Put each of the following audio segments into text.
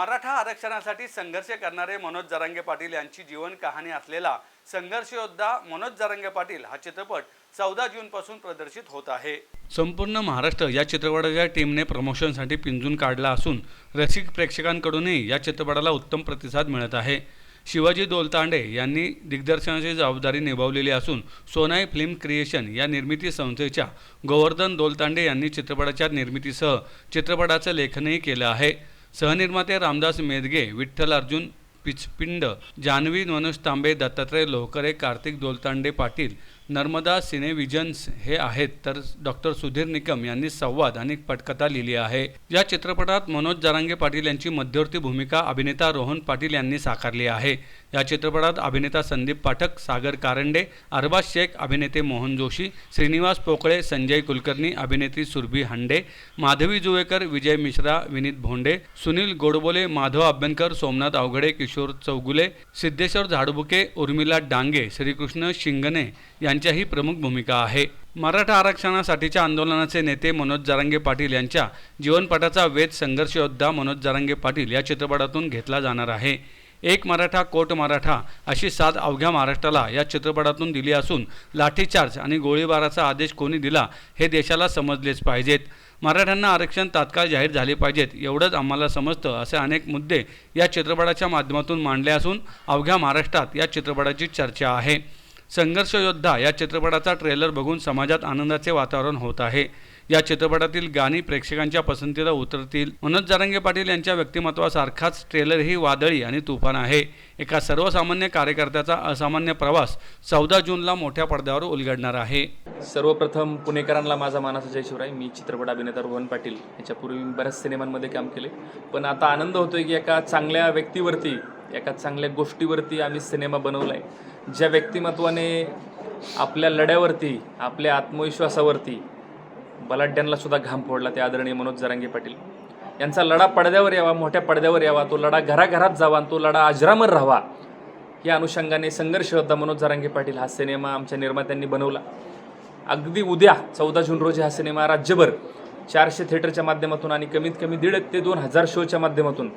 मराठा आरक्षणासाठी संघर्ष करणारे मनोज जरांगे पाटील यांची जीवन कहाणी असलेला संघर्षयोद्धा मनोज जरांगे पाटील हा चित्रपट चौदा जूनपासून प्रदर्शित होत आहे. संपूर्ण महाराष्ट्र या चित्रपटाच्या टीमने प्रमोशनसाठी पिंजून काढला असून रसिक प्रेक्षकांकडूनही या चित्रपटाला उत्तम प्रतिसाद मिळत आहे. शिवाजी दोलतांडे यांनी दिग्दर्शनाची जबाबदारी निभावलेली असून सोनाई फिल्म क्रिएशन या निर्मिती संस्थेच्या गोवर्धन दोलतांडे यांनी चित्रपटाच्या निर्मितीसह चित्रपटाचं लेखनही केलं आहे. सहनिर्माते रामदास मेदगे विठ्ठल अर्जुन पिचपिंड जान्हवी मनोज तांबे दत्तात्रय लोहकरे कार्तिक दोलतांडे पाटील नर्मदा सिनेविजन्स हे आहेत. तर डॉक्टर सुधीर निकम यांनी संवाद आणि पटकथा लिहिली आहे. या चित्रपटात मनोज जारांगे पाटील यांची मध्यवर्ती भूमिका अभिनेता रोहन पाटील यांनी साकारली आहे. या चित्रपटात अभिनेता संदीप पाठक सागर कारंडे अरबाज शेख अभिनेते मोहन जोशी श्रीनिवास पोकळे संजय कुलकर्णी अभिनेत्री सुरभी हांडे माधवी जुवेकर विजय मिश्रा विनीत भोंडे सुनील गोडबोले माधव अभ्यंकर सोमनाथ अवघडे किशोर चौगुले सिद्धेश्वर झाडबुके उर्मिला डांगे श्रीकृष्ण शिंगणे यांच्याही प्रमुख भूमिका आहे. मराठा आरक्षणासाठीच्या आंदोलनाचे नेते मनोज जरांगे पाटील यांच्या जीवनपटाचा वेध संघर्ष योद्धा मनोज जरांगे पाटील या चित्रपटातून घेतला जाणार आहे. एक मराठा कोट मराठा अशी साथ अवघ्या महाराष्ट्राला या चित्रपटातून दिली असून लाठीचार्ज आणि गोळीबाराचा आदेश कोणी दिला हे देशाला समजलेच पाहिजेत. मराठ्यांना आरक्षण तात्काळ जाहीर झाले पाहिजेत एवढंच आम्हाला समजतं असे अनेक मुद्दे या चित्रपटाच्या माध्यमातून मांडले असून अवघ्या महाराष्ट्रात या चित्रपटाची चर्चा आहे. संघर्ष योद्धा या चित्रपटाचा ट्रेलर बघून समाजात आनंदाचे वातावरण होत आहे. या चित्रपटातील गाणी प्रेक्षकांच्या पसंतीला उतरतील. मनोज जारंगे पाटील यांच्या व्यक्तिमत्वासारखाच ट्रेलरही वादळी आणि तुफान आहे. एका सर्वसामान्य कार्यकर्त्याचा असामान्य प्रवास चौदा जूनला मोठ्या पडद्यावर उलगडणार आहे. सर्वप्रथम पुणेकरांना माझा मानाचा जय शिवराय. मी चित्रपट अभिनेता रोहन पाटील याच्यापूर्वी मी बऱ्याच सिनेमांमध्ये काम केले. पण आता आनंद होतोय की एका चांगल्या व्यक्तीवरती एका चांगल्या गोष्टीवरती आम्ही सिनेमा बनवला आहे ज्या व्यक्तिमत्वाने आपल्या लढ्यावरती आपल्या आत्मविश्वासावरती बलाढ्यांना सुद्धा घाम फोडला ते आदरणीय मनोज जरांगे पाटील. यांचा लढा पडद्यावर यावा मोठ्या पडद्यावर यावा तो लढा घराघरात जावा आणि तो लढा अजरामर राहावा. या अनुषंगाने संघर्ष होता मनोज जरांगे पाटील. हा सिनेमा आमच्या निर्मात्यांनी बनवला. अगदी उद्या चौदा जून रोजी हा सिनेमा राज्यभर चारशे थिएटरच्या माध्यमातून आणि कमीत कमी दीड ते दोन हजार शोच्या माध्यमातून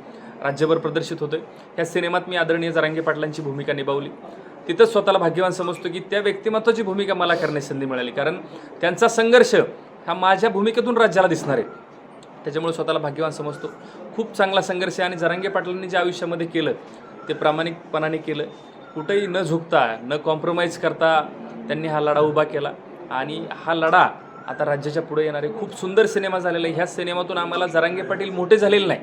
राज्यभर प्रदर्शित होतोय. या सिनेमात मी आदरणीय जरांगे पाटलांची भूमिका निभावली. तिथंच स्वतःला भाग्यवान समजतो की त्या व्यक्तिमत्वाची भूमिका मला करण्याची संधी मिळाली. कारण त्यांचा संघर्ष हा माझ्या भूमिकेतून राज्याला दिसणार आहे. त्याच्यामुळे स्वतःला भाग्यवान समजतो. खूप चांगला संघर्ष आहे आणि जरांगे पाटलांनी जे आयुष्यामध्ये केलं ते प्रामाणिकपणाने केलं. कुठेही न झुकता न कॉम्प्रोमाइज करता त्यांनी हा लढा उभा केला. आणि हा लढा आता राज्याच्या पुढे येणारे खूप सुंदर सिनेमा झालेला. आहे ह्या सिनेमातून आम्हाला जरांगे पाटील मोठे झालेले नाही.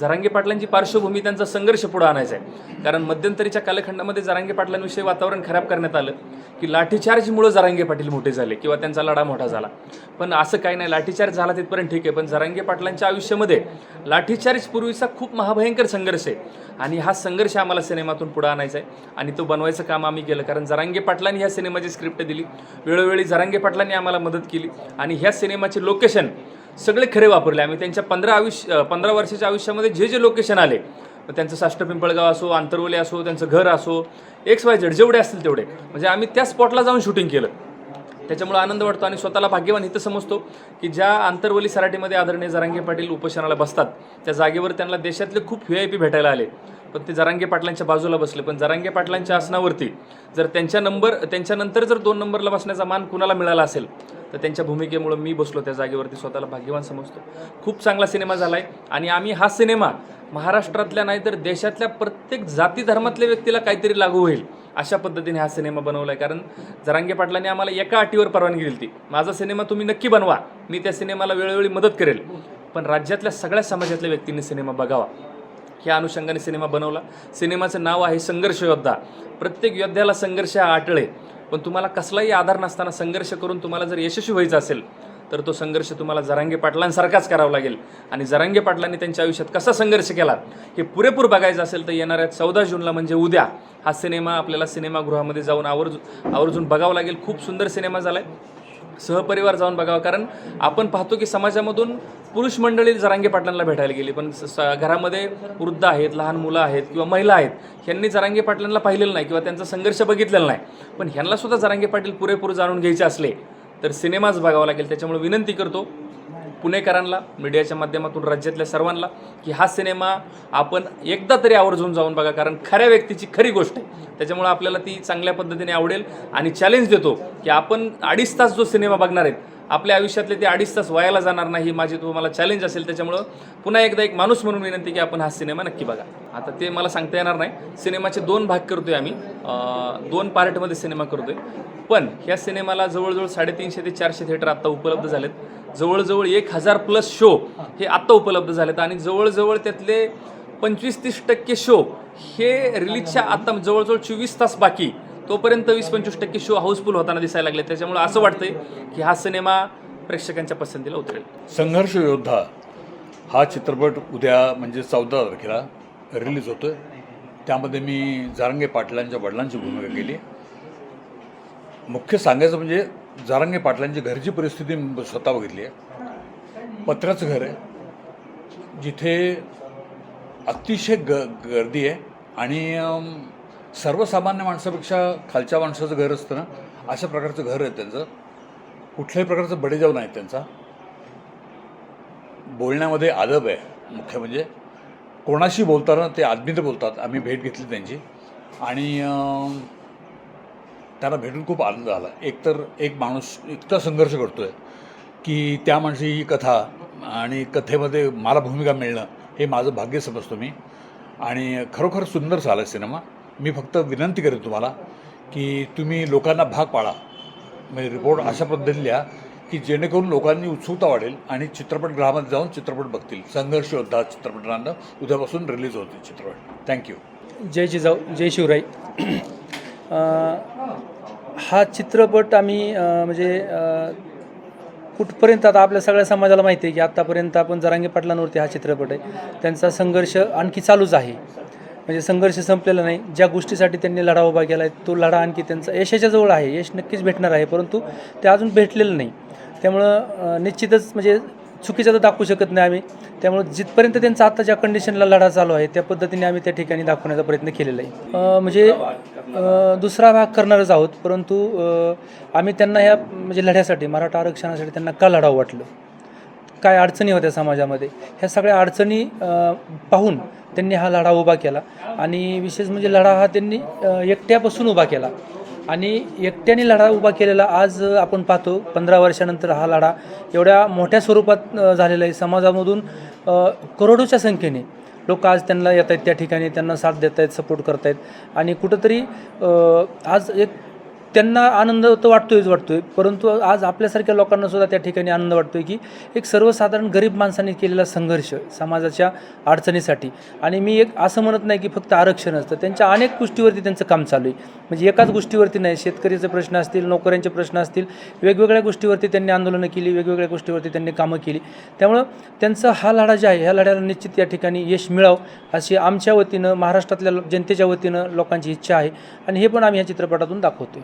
जरांगे पाटलांची पार्श्वभूमी त्यांचा संघर्ष पुढे आणायचा आहे. कारण मध्यंतरीच्या कालखंडामध्ये जरांगे पाटलांविषयी वातावरण खराब करण्यात आलं की लाठीचार्जमुळं जरांगे पाटील मोठे झाले किंवा त्यांचा लढा मोठा झाला. पण असं काही नाही लाठीचार्ज झाला तिथपर्यंत ठीक आहे पण जरांगे पाटलांच्या आयुष्यामध्ये लाठीचार्ज पूर्वीचा खूप महाभयंकर संघर्ष आहे. आणि हा संघर्ष आम्हाला सिनेमातून पुढे आणायचा आहे आणि तो बनवायचं काम आम्ही केलं कारण जरांगे पाटलांनी ह्या सिनेमाची स्क्रिप्ट दिली. वेळोवेळी जरांगे पाटलांनी आम्हाला मदत केली आणि ह्या सिनेमाचे लोकेशन सगळे खरे वापरले. आम्ही त्यांच्या पंधरा आयुष्य पंधरा वर्षाच्या आयुष्यामध्ये जे जे लोकेशन आले त्यांचं साष्ट पिंपळगाव असो आंतरवले असो त्यांचं घर असो एक्स वाय झेड जेवढे असतील तेवढे. म्हणजे आम्ही त्या स्पॉटला जाऊन शूटिंग केलं. त्याच्यामुळे आनंद वाटतो आणि स्वतःला भाग्यवान इथं समजतो की ज्या आंतरवली सराटीमध्ये आदरणीय जरांगे पाटील उपोषणाला बसतात त्या जागेवर त्यांना देशातले खूप व्ही आय पी भेटायला आले. पण ते जरांगे पाटलांच्या बाजूला बसले. पण जरांगे पाटलांच्या आसनावरती जर त्यांच्या नंबर त्यांच्यानंतर जर दोन नंबरला बसण्याचा मान कुणाला मिळाला असेल तर त्यांच्या भूमिकेमुळं मी बसलो त्या जागेवरती स्वतःला भाग्यवान समजतो. खूप चांगला सिनेमा झाला आहे आणि आम्ही हा सिनेमा महाराष्ट्रातल्या नाही तर देशातल्या प्रत्येक जाती धर्मातल्या व्यक्तीला काहीतरी लागू होईल अशा पद्धतीने हा सिनेमा बनवला आहे कारण जरांगे पाटलांनी आम्हाला एका अटीवर परवानगी दिली ती माझा सिनेमा तुम्ही नक्की बनवा. मी त्या सिनेमाला वेळोवेळी मदत करेल. पण राज्यातल्या सगळ्या समाजातल्या व्यक्तींनी सिनेमा बघावा. ह्या अनुषंगाने सिनेमा बनवला. सिनेमाचं नाव आहे संघर्ष योद्धा. प्रत्येक योद्ध्याला संघर्ष हा आटळे. पण तुम्हाला कसलाही आधार नसताना संघर्ष करून तुम्हाला जर यशस्वी व्हायचं असेल तर तो संघर्ष तुम्हाला जरांगे पाटलांसारखाच करावा लागेल. आणि जरांगे पाटलांनी त्यांच्या आयुष्यात कसा संघर्ष केला हे पुरेपूर बघायचं असेल तर येणाऱ्या चौदा जूनला म्हणजे उद्या हा सिनेमा आपल्याला सिनेमागृहामध्ये जाऊन आवर्जून आवर्जून बघावा लागेल. खूप सुंदर सिनेमा झाला आहे सहपरिवार जाऊन बघावं. कारण आपण पाहतो की समाजामधून पुरुष मंडळी जरांगे पाटलांना भेटायला गेली. पण स- घरामध्ये वृद्ध आहेत लहान मुलं आहेत किंवा महिला आहेत ह्यांनी जरांगे पाटलांना पाहिलेलं नाही किंवा त्यांचा संघर्ष बघितलेला नाही. पण ह्यांना सुद्धा जरांगे पाटील पुरेपूर जाणून घ्यायचे असले तर सिनेमाच बघावा लागेल. त्याच्यामुळे विनंती करतो पुणेकरांना मीडियाच्या माध्यमातून राज्यातल्या सर्वांना की हा सिनेमा आपण एकदा तरी आवर्जून जाऊन बघा कारण खऱ्या व्यक्तीची खरी गोष्ट आहे. त्याच्यामुळे आपल्याला ती चांगल्या पद्धतीने आवडेल. आणि चॅलेंज देतो की आपण अडीच तास जो सिनेमा बघणार आहेत आपल्या आयुष्यातले ते अडीच तास वयाला जाणार नाही ही माझी तुम्हाला चॅलेंज असेल. त्याच्यामुळं पुन्हा एकदा एक माणूस म्हणून विनंती की आपण हा सिनेमा नक्की बघा. आता ते मला सांगता येणार नाही. सिनेमाचे दोन भाग करतोय आम्ही. दोन पार्टमध्ये सिनेमा करतोय. पण ह्या सिनेमाला जवळजवळ साडेतीनशे ते चारशे थिएटर आत्ता उपलब्ध झालेत. जवळजवळ एक हजार प्लस शो हे आत्ता उपलब्ध झालेत. आणि जवळजवळ त्यातले पंचवीस तीस टक्के शो हे रिलीजच्या आत्ता जवळजवळ चोवीस तास बाकी. तोपर्यंत वीस पंचवीस टक्के शो हाऊसफुल होताना दिसायला लागले. त्याच्यामुळे असं वाटतंय की हा सिनेमा प्रेक्षकांच्या पसंतीला उतरेल. संघर्ष योद्धा हा चित्रपट उद्या म्हणजे चौदा तारखेला रिलीज होतो आहे त्यामध्ये मी जारंगे पाटलांच्या वडिलांची भूमिका केली. मुख्य सांगायचं म्हणजे जारंगे पाटलांची घरची परिस्थिती स्वतः बघितली आहे. पत्र्याचं घर आहे. जिथे अतिशय ग गर्दी आहे. आणि सर्वसामान्य माणसापेक्षा खालच्या माणसाचं घर असतं ना अशा प्रकारचं घर आहे त्यांचं. कुठल्याही प्रकारचं बडेजाव नाही त्यांचा. बोलण्यामध्ये आदब आहे मुख्य म्हणजे. कोणाशी बोलताना ते आदमीत बोलतात आम्ही भेट घेतली त्यांची. आणि त्यांना भेटून खूप आनंद आला एकतर एक माणूस इतका संघर्ष करतो आहे की त्या माणशी कथा आणि कथेमध्ये मला भूमिका मिळणं हे माझं भाग्य समजतो मी. आणि खरोखर सुंदर झाला सिनेमा. मी फक्त विनंती करेन तुम्हाला की तुम्ही लोकांना भाग पाडा. म्हणजे रिपोर्ट अशा पद्धतीने लिहा की जेणेकरून लोकांनी उत्सुकता वाढेल आणि चित्रपटगृहामध्ये जाऊन चित्रपट बघतील. संघर्ष योद्धा चित्रपटांना उद्यापासून रिलीज होते चित्रपट. थँक्यू जय जिजाऊ जय शिवराई हा चित्रपट आम्ही म्हणजे कुठपर्यंत आता आपल्या सगळ्या समाजाला माहिती आहे की आत्तापर्यंत आपण जरांगे पाटलांवरती हा चित्रपट आहे. त्यांचा संघर्ष आणखी चालूच आहे. म्हणजे संघर्ष संपलेला नाही. ज्या गोष्टीसाठी त्यांनी लढा उभा केला आहे तो लढा आणखी त्यांचा यशाच्या जवळ आहे. यश नक्कीच भेटणार आहे परंतु ते अजून भेटलेलं नाही. त्यामुळं निश्चितच म्हणजे चुकीचं तर दाखवू शकत नाही आम्ही. त्यामुळे जिथपर्यंत त्यांचा आता ज्या कंडिशनला लढा चालू आहे त्या पद्धतीने आम्ही त्या ठिकाणी दाखवण्याचा प्रयत्न केलेला आहे. म्हणजे दुसरा भाग करणारच आहोत परंतु आम्ही त्यांना ह्या म्हणजे लढ्यासाठी मराठा आरक्षणासाठी त्यांना का लढावं वाटलं? काय अडचणी होत्या समाजामध्ये? ह्या सगळ्या अडचणी पाहून त्यांनी हा लढा उभा केला. आणि विशेष म्हणजे लढा हा त्यांनी एकट्यापासून उभा केला. आणि एकट्याने लढा उभा केलेला आज आपण पाहतो पंधरा वर्षानंतर हा लढा एवढ्या मोठ्या स्वरूपात झालेला आहे. समाजामधून करोडोच्या संख्येने लोक आज त्यांना येत आहेत त्या ठिकाणी त्यांना साथ देत आहेत सपोर्ट करत आहेत आणि कुठंतरी आज एक त्यांना आनंद तर वाटतोयच वाटतोय. परंतु आज आपल्यासारख्या लोकांना सुद्धा त्या ठिकाणी आनंद वाटतोय की एक सर्वसाधारण गरीब माणसाने केलेला संघर्ष समाजाच्या अडचणीसाठी. आणि मी एक असं म्हणत नाही की फक्त आरक्षण असतं. त्यांच्या अनेक गोष्टीवरती त्यांचं काम चालू आहे. म्हणजे एकाच गोष्टीवरती नाही. शेतकरीचे प्रश्न असतील नोकऱ्यांचे प्रश्न असतील वेगवेगळ्या गोष्टीवरती त्यांनी आंदोलनं केली वेगवेगळ्या गोष्टीवरती त्यांनी कामं केली. त्यामुळं त्यांचा हा लढा जे आहे ह्या लढ्याला निश्चित या ठिकाणी यश मिळावं अशी आमच्या वतीनं महाराष्ट्रातल्या जनतेच्या वतीनं लोकांची इच्छा आहे. आणि हे पण आम्ही या चित्रपटातून दाखवतोय.